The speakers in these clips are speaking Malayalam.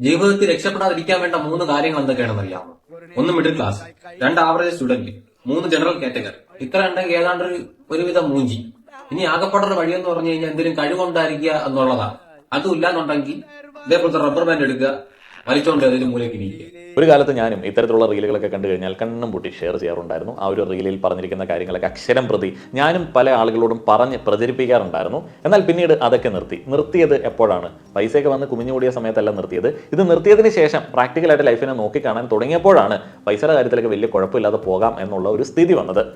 ജീവിതത്തിൽ രക്ഷപ്പെടാതിരിക്കാൻ വേണ്ട മൂന്ന് കാര്യങ്ങൾ എന്തൊക്കെയാണെന്ന് അറിയാമോ? ഒന്ന് മിഡിൽ ക്ലാസ് രണ്ട് ആവറേജ് സ്റ്റുഡന്റ് മൂന്ന് ജനറൽ കാറ്റഗറി ഇത്ര ഉണ്ടെങ്കിൽ ഏതാണ്ട് ഒരു ഒരുവിധം മൂഞ്ചി. ഇനി ആകപ്പെടുന്ന വഴി എന്ന് പറഞ്ഞു കഴിഞ്ഞാൽ എന്തെങ്കിലും കഴിവുണ്ടായിരിക്കുക എന്നുള്ളതാണ്. അതും ഇല്ലാന്നുണ്ടെങ്കിൽ ഇതേപോലത്തെ റബ്ബർ ബാൻഡ് എടുക്കുക വലിച്ചോണ്ട് ഏതെങ്കിലും മൂലയ്ക്ക് ഒരു കാലത്ത് ഞാനും ഇത്തരത്തിലുള്ള റീലുകളൊക്കെ കണ്ടു കഴിഞ്ഞാൽ കണ്ണും പൂട്ടി ഷെയർ ചെയ്യാറുണ്ടായിരുന്നു. ആ ഒരു റീലിൽ പറഞ്ഞിരിക്കുന്ന കാര്യങ്ങളൊക്കെ അക്ഷരം പ്രതി ഞാനും പല ആളുകളോടും പറഞ്ഞ് പ്രചരിപ്പിക്കാറുണ്ടായിരുന്നു. എന്നാൽ പിന്നീട് അതൊക്കെ നിർത്തി. നിർത്തിയത് എപ്പോഴാണ്? പൈസയൊക്കെ വന്ന് കുമിഞ്ഞുകൂടിയ സമയത്തല്ല നിർത്തിയത്. ഇത് നിർത്തിയതിന് ശേഷം പ്രാക്ടിക്കലായിട്ട് ലൈഫിനെ നോക്കിക്കാണാൻ തുടങ്ങിയപ്പോഴാണ് പൈസയുടെ കാര്യത്തിലൊക്കെ വലിയ കുഴപ്പമില്ലാതെ പോകാം എന്നുള്ള ഒരു സ്ഥിതി വന്നത്.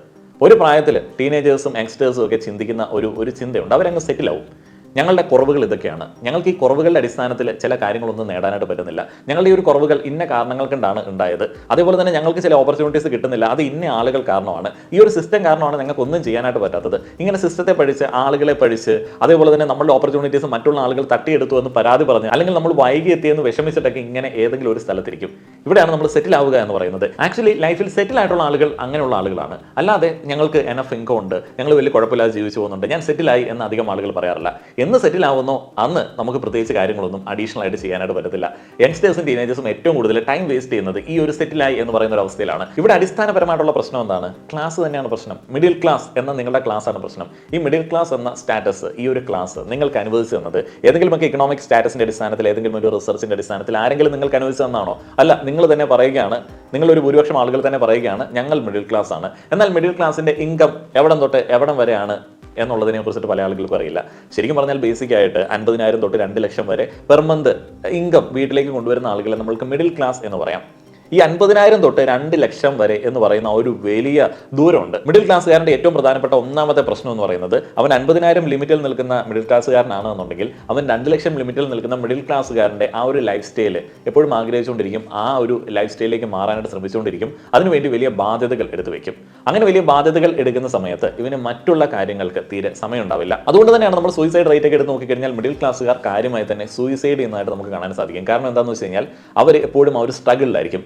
ഒരു പ്രായത്തിൽ ടീനേജേഴ്സും യങ്സ്റ്റേഴ്സും ഒക്കെ ചിന്തിക്കുന്ന ഒരു ഒരു ചിന്തയുണ്ട്. അവരങ്ങ് സെറ്റിൽ ആവും. ഞങ്ങളുടെ കുറവുകൾ ഇതൊക്കെയാണ്. ഞങ്ങൾക്ക് ഈ കുറവുകളുടെ അടിസ്ഥാനത്തിൽ ചില കാര്യങ്ങളൊന്നും നേടാനായിട്ട് പറ്റുന്നില്ല. ഞങ്ങളുടെ ഈ ഒരു കുറവുകൾ ഇന്ന കാരണങ്ങൾ കൊണ്ടാണ് ഉണ്ടായത്. അതേപോലെ തന്നെ ഞങ്ങൾക്ക് ചില ഓപ്പർച്യൂണിറ്റീസ് കിട്ടുന്നില്ല. അത് ഇന്ന ആളുകൾ കാരണമാണ്. ഈ ഒരു സിസ്റ്റം കാരണമാണ് ഞങ്ങൾക്ക് ഒന്നും ചെയ്യാനായിട്ട് പറ്റാത്തത്. ഇങ്ങനെ സിസ്റ്റത്തെ പഠിച്ച് ആളുകളെ പഠിച്ച് അതേപോലെ തന്നെ നമ്മളുടെ ഓപ്പർച്യൂണിറ്റീസ് മറ്റുള്ള ആളുകൾ തട്ടിയെടുത്തു എന്ന് പരാതി പറഞ്ഞ് അല്ലെങ്കിൽ നമ്മൾ വൈകി എത്തിയെന്ന് വിഷമിച്ചിട്ടൊക്കെ ഇങ്ങനെ ഏതെങ്കിലും ഒരു സ്ഥലത്തിരിക്കും. ഇവിടെയാണ് നമ്മൾ സെറ്റിൽ ആവുക എന്ന് പറയുന്നത്. ആക്ച്വലി ലൈഫിൽ സെറ്റിൽ ആയിട്ടുള്ള ആളുകൾ അങ്ങനെയുള്ള ആളുകളാണ്. അല്ലാതെ ഞങ്ങൾക്ക് എനഫ് ഇൻകം ഉണ്ട്. ഞങ്ങൾ വലിയ കുഴപ്പമില്ലാതെ ജീവിച്ചു പോകുന്നുണ്ട്. ഞാൻ സെറ്റിലായി എന്ന് അധികം ആളുകൾ പറയാറില്ല. എന്ന് സെറ്റിൽ ആവുന്നോ? അന്ന് നമുക്ക് പ്രത്യേകിച്ച് കാര്യങ്ങളൊന്നും അഡീഷണൽ ആയിട്ട് ചെയ്യാനായിട്ട് പറ്റത്തില്ല. യങ്സ്റ്റേഴ്സും ടീനേജേഴ്സും ഏറ്റവും കൂടുതൽ ടൈം വേസ്റ്റ് ചെയ്യുന്നത് ഈ ഒരു സെറ്റിലായി എന്ന് പറയുന്ന ഒരു അവസ്ഥയിലാണ്. ഇവിടെ അടിസ്ഥാനപരമായിട്ടുള്ള പ്രശ്നം എന്താണ്? ക്ലാസ് തന്നെയാണ് പ്രശ്നം. മിഡിൽ ക്ലാസ് എന്ന നിങ്ങളുടെ ക്ലാസ് ആണ് പ്രശ്നം. ഈ മിഡിൽ ക്ലാസ് എന്ന സ്റ്റാറ്റസ് ഈ ഒരു ക്ലാസ് നിങ്ങൾക്ക് അനുവദിച്ചു തന്നത് ഏതെങ്കിലുമൊക്കെ ഇക്കണോമിക് സ്റ്റാറ്റസിന്റെ അടിസ്ഥാനത്തിൽ ഏതെങ്കിലും ഒരു റിസർച്ചിന്റെ അടിസ്ഥാനത്തിൽ ആരെങ്കിലും നിങ്ങൾക്ക് അനുവദിച്ചു തന്നാണോ? അല്ല നിങ്ങൾ തന്നെ പറയുകയാണ്. നിങ്ങൾ ഒരു ഭൂരിപക്ഷം ആളുകൾ തന്നെ പറയുകയാണ് ഞങ്ങൾ മിഡിൽ ക്ലാസ് ആണ്. എന്നാൽ മിഡിൽ ക്ലാസിന്റെ ഇൻകം എവിടം തൊട്ട് എവിടം വരെയാണ് എന്നുള്ളതിനെ കുറിച്ചിട്ട് പല ആളുകൾക്കും അറിയില്ല. ശരിക്കും പറഞ്ഞാൽ ബേസിക് ആയിട്ട് അൻപതിനായിരം തൊട്ട് രണ്ട് ലക്ഷം വരെ പെർ മന്ത് ഇൻകം വീട്ടിലേക്ക് കൊണ്ടുവരുന്ന ആളുകളെ നമ്മൾക്ക് മിഡിൽ ക്ലാസ് എന്ന് പറയാം. ഈ അൻപതിനായിരം തൊട്ട് രണ്ട് ലക്ഷം വരെ എന്ന് പറയുന്ന ഒരു വലിയ ദൂരമുണ്ട്. മിഡിൽ ക്ലാസ്സുകാരന്റെ ഏറ്റവും പ്രധാനപ്പെട്ട ഒന്നാമത്തെ പ്രശ്നം എന്ന് പറയുന്നത് അവൻ അൻപതിനായിരം ലിമിറ്റിൽ നിൽക്കുന്ന മിഡിൽ ക്ലാസ്സുകാരനാണ് എന്നുണ്ടെങ്കിൽ അവൻ രണ്ട് ലക്ഷം ലിമിറ്റിൽ നിൽക്കുന്ന മിഡിൽ ക്ലാസ്സുകാരന്റെ ആ ഒരു ലൈഫ് സ്റ്റൈൽ എപ്പോഴും ആഗ്രഹിച്ചുകൊണ്ടിരിക്കും. ആ ഒരു ലൈഫ് സ്റ്റൈലിലേക്ക് മാറാനായിട്ട് ശ്രമിച്ചുകൊണ്ടിരിക്കും. അതിനുവേണ്ടി വലിയ ബാധ്യതകൾ എടുത്തു വെക്കും. അങ്ങനെ വലിയ ബാധ്യതകൾ എടുക്കുന്ന സമയത്ത് ഇവന് മറ്റുള്ള കാര്യങ്ങൾക്ക് തീരെ സമയമുണ്ടാവില്ല. അതുകൊണ്ട് തന്നെയാണ് നമ്മൾ സൂയിസൈഡ് റേറ്റ് ഒക്കെ എടുത്ത് നോക്കിക്കഴിഞ്ഞാൽ മിഡിൽ ക്ലാസ്സുകാർ കാര്യമായി തന്നെ സൂയിസൈഡ് ചെയ്യുന്നതായിട്ട് നമുക്ക് കാണാൻ സാധിക്കും. കാരണം എന്താണെന്ന് വെച്ച് കഴിഞ്ഞാൽ അവർ എപ്പോഴും ആ ഒരു സ്ട്രഗിളിലായിരിക്കും